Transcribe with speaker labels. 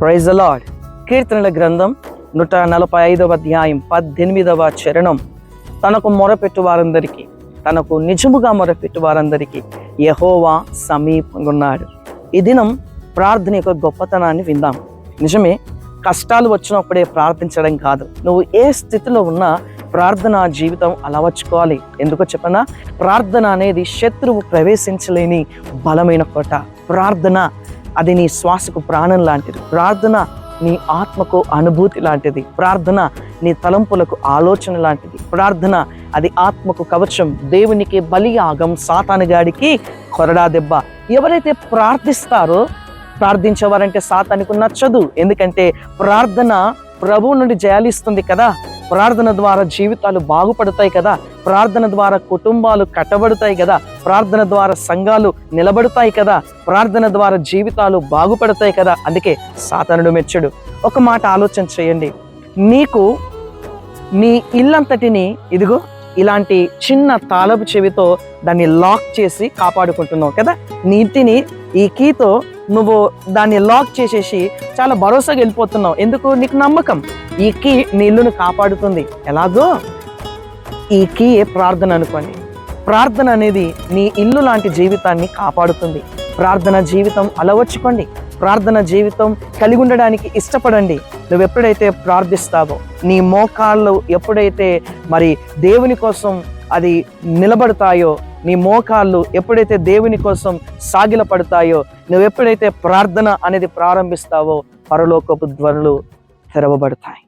Speaker 1: Praise lord కీర్తనల గ్రంథం నూట నలభై ఐదవ అధ్యాయం పద్దెనిమిదవ చరణం. తనకు మొరపెట్టు వారందరికీ తనకు నిజముగా మొరపెట్టు వారందరికీ యహోవా సమీపంగా ఉన్నాడు ఈ దినం ప్రార్థన యొక్క గొప్పతనాన్ని విందాం. నిజమే కష్టాలు వచ్చినప్పుడే ప్రార్థించడం కాదు. నువ్వు ఏ స్థితిలో ఉన్నా ప్రార్థన జీవితం అలవర్చుకోవాలి. ఎందుకో చెప్పనా? ప్రార్థన అనేది శత్రువు ప్రవేశించలేని బలమైన కోట. ప్రార్థన అది నీ శ్వాసకు ప్రాణం లాంటిది. ప్రార్థన నీ ఆత్మకు అనుభూతి లాంటిది. ప్రార్థన నీ తలంపులకు ఆలోచన లాంటిది. ప్రార్థన అది ఆత్మకు కవచం. దేవునికి బలియాగం. సాతానుగాడికి కొరడా దెబ్బ. ఎవరైతే ప్రార్థిస్తారో ప్రార్థించేవారంటే సాతానికి నచ్చదు. ఎందుకంటే ప్రార్థన ప్రభువు నుండి జయాలిస్తుంది కదా. ప్రార్థన ద్వారా జీవితాలు బాగుపడతాయి కదా. ప్రార్థన ద్వారా కుటుంబాలు కట్టబడతాయి కదా. ప్రార్థన ద్వారా సంఘాలు నిలబడతాయి కదా. ప్రార్థన ద్వారా జీవితాలు బాగుపడతాయి కదా. అందుకే సాతనుడు మెచ్చడు. ఒక మాట ఆలోచన చేయండి. నీకు నీ ఇల్లంతటిని ఇదిగో ఇలాంటి చిన్న తాళపు చెవితో దాన్ని లాక్ చేసి కాపాడుకుంటున్నావు కదా. నీటిని ఈ కీతో నువ్వు దాన్ని లాక్ చేసేసి చాలా భరోసాగా వెళ్ళిపోతున్నావు. ఎందుకు? నీకు నమ్మకం. ఈ కీ నీ ఇల్లును కాపాడుతుంది. ఎలాగో? ఈ కీ ప్రార్థన అనుకోండి. ప్రార్థన అనేది నీ ఇల్లు లాంటి జీవితాన్ని కాపాడుతుంది. ప్రార్థన జీవితం అలవర్చుకోండి. ప్రార్థన జీవితం కలిగి ఉండడానికి ఇష్టపడండి. నువ్వు ఎప్పుడైతే ప్రార్థిస్తావో నీ మోకాళ్ళు ఎప్పుడైతే మరి దేవుని కోసం అది నిలబడతాయో నీ మోకాళ్ళు ఎప్పుడైతే దేవుని కోసం సాగిల పడతాయో నువ్వు ఎప్పుడైతే ప్రార్థన అనేది ప్రారంభిస్తావో పరలోకపు ధ్వనులు తెరవబడతాయి.